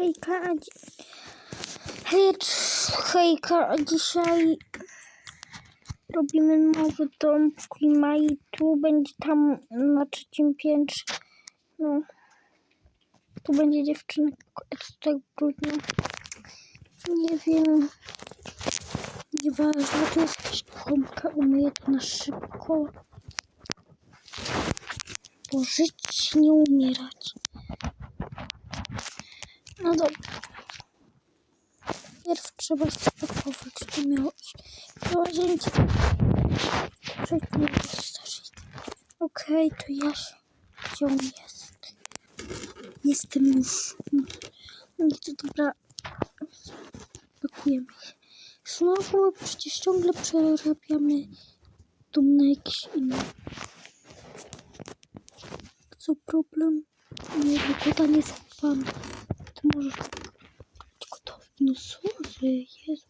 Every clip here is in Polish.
Hejka, a. Hejcz, hejka, a dzisiaj robimy nowy dom w Klimai. Tu będzie tam na trzecim piętrze. No. Tu będzie dziewczyna tutaj brudno. Nie wiem. Nieważne, to jest jakaś pompka. Umyję to na szybko. Bo żyć, nie umierać. No dobra. Pierw trzeba spakować. To miało iść do łazienki. Przejdź mi starzyć. Okej, to ja się... Gdzie on jest? Jestem już. No to dobra. Pakujemy się. Znowu przecież ciągle przerabiamy dom na jakiś inny. Co problem? Nie, kota nie schowam. Ty możesz... Tylko to... No sorry, Jezus.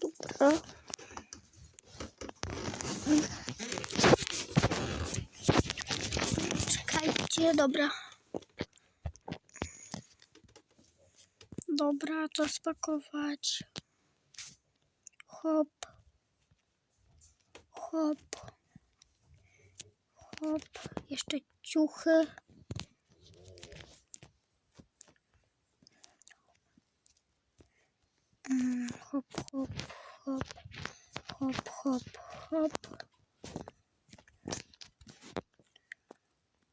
Dobra. Czekajcie, dobra. Dobra, to spakować. Hop. Hop. Hop. Jeszcze ciuchy. Mm, Hop, hop, hop. Hop, hop,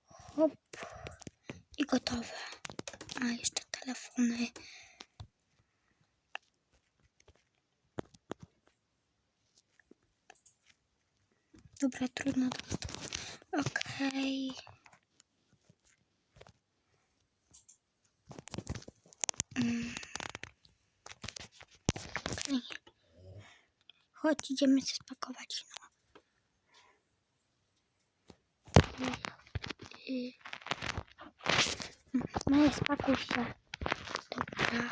hop. I gotowe. A jeszcze telefony. Dobra, trudno. Okej. Mm. Chodź, idziemy się spakować. No. I... No, spakuj się. Dobra.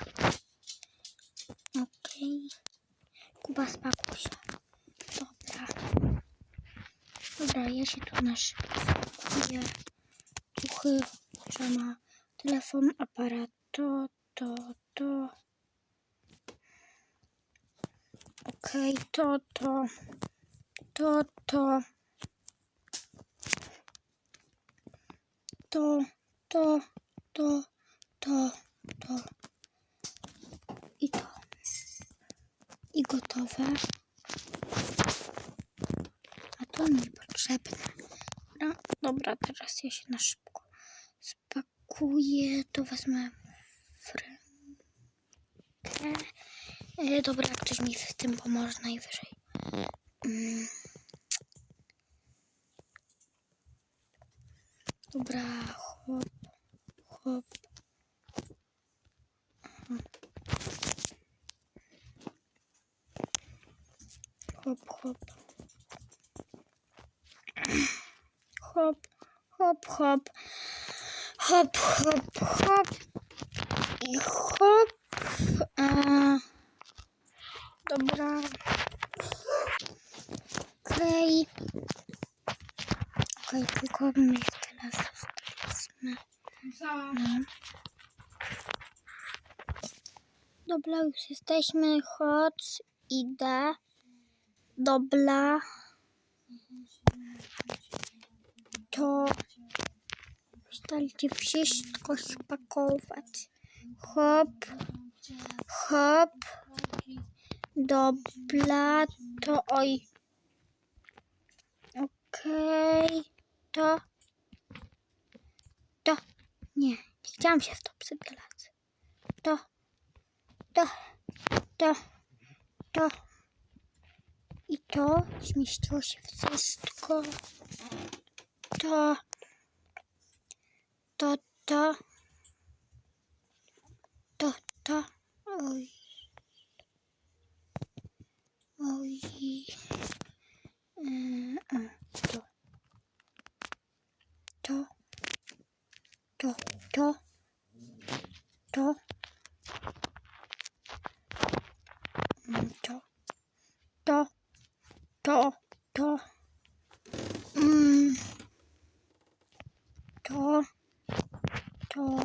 Okej. Kuba, spakuj się. Dobra. Dobra, ja się tu na szybko spakuję. Ciuchy, piżama, telefon, aparat, to, to, to. Okej, to, to, to, to. To, to, to, to, to. I to. I gotowe. A to niepotrzebne. Dobra, dobra, teraz ja się na szybko spakuję. To wezmę w. E, dobra, ktoś mi w tym pomoże najwyżej. Mm. Dobra, hop, hop. Hop, hop. Hop, hop, hop. Hop, hop, hop. I hop. A, dobra. Okej. Okej, tylko my teraz zostaliśmy. No. Dobra, już jesteśmy. Chodź, idę. Dobra. To starcie wszystko spakować. Hop, hop. Dobra, to oj. Okej, to. To. Nie, chciałam się w to przybielać. To. To. To. To. I to zmieściło się wszystko. To, to. To, と、と、うん、と、と、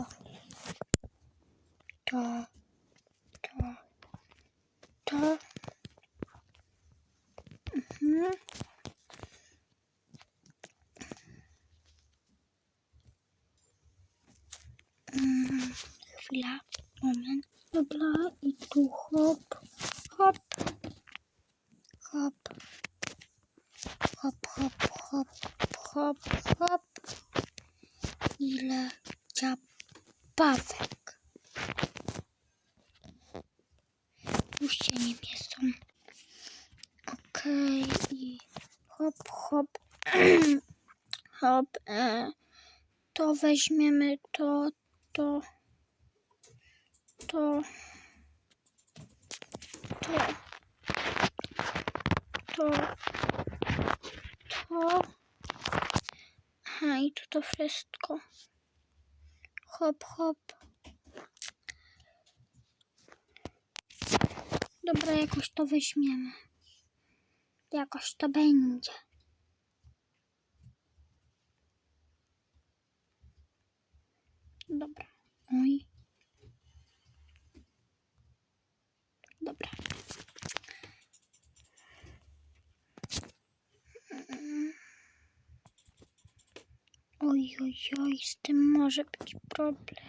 と、と、と、うん。Hop, hop, hop, hop. Ile ciapawek. Już się nie. Okej, i hop, hop, hop. E, to weźmiemy to, to, to, to, to, to. Aha, i to to wszystko. Hop, hop. Dobra, jakoś to weźmiemy. Jakoś to będzie. Dobra. Oj. Dobra. Mm. Oj, oj, oj, z tym może być problem.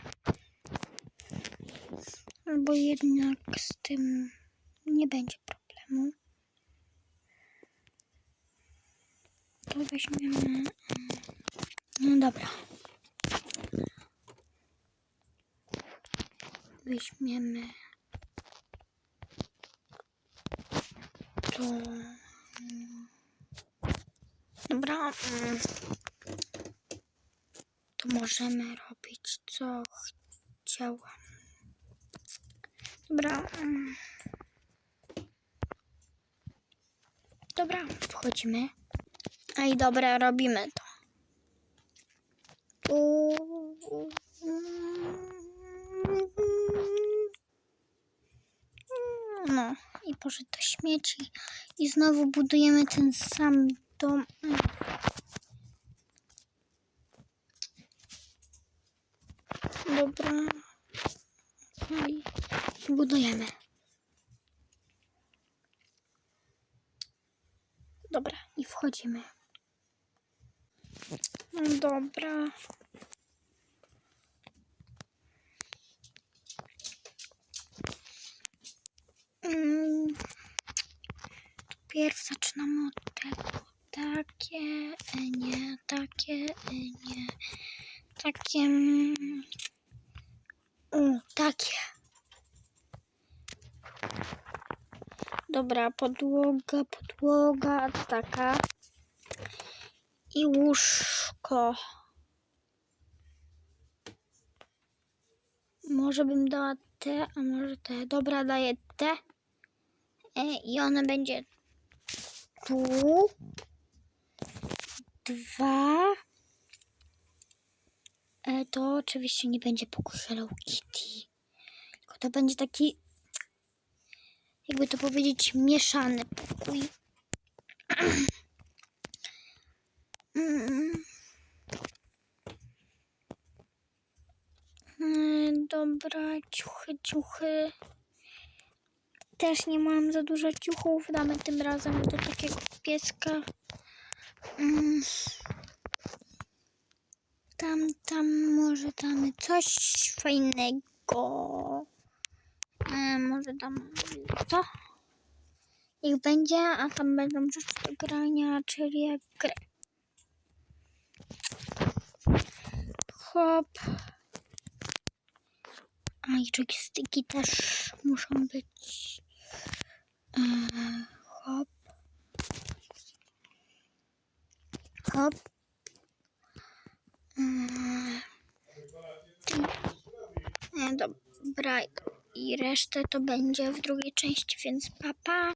Albo jednak z tym nie będzie problemu. To weźmiemy. mm, No dobra. Weźmiemy. To. mm, Dobra. Możemy robić co chciałam. Dobra. Dobra, wchodzimy. A i dobra, robimy to. No, i poszedł do śmieci. I znowu budujemy ten sam dom. Dobra. Okej. Budujemy. Dobra, i wchodzimy. No dobra. Mm. Pierw zaczynamy od tego. Takie, e, nie, takie, e, nie. Takie. mm. O, takie. Dobra, podłoga, podłoga taka. I łóżko. Może bym dała te, a może te. Dobra, daję te. E, I ona będzie tu. Dwa. E, to oczywiście nie będzie pokój Hello Kitty. Tylko to będzie taki, jakby to powiedzieć, mieszany pokój. Mm. Mm, Dobra, ciuchy, ciuchy. Też nie mam za dużo ciuchów. Damy tym razem do takiego pieska. Mm. Tam, tam, może damy coś fajnego. E, może dam to. Niech będzie, a tam będą rzeczy do grania, czyli jak grę. Hop. A i joystyki też muszą być. E, hop. Hop. Mm. E, Dobra, i resztę to będzie w drugiej części, więc papa.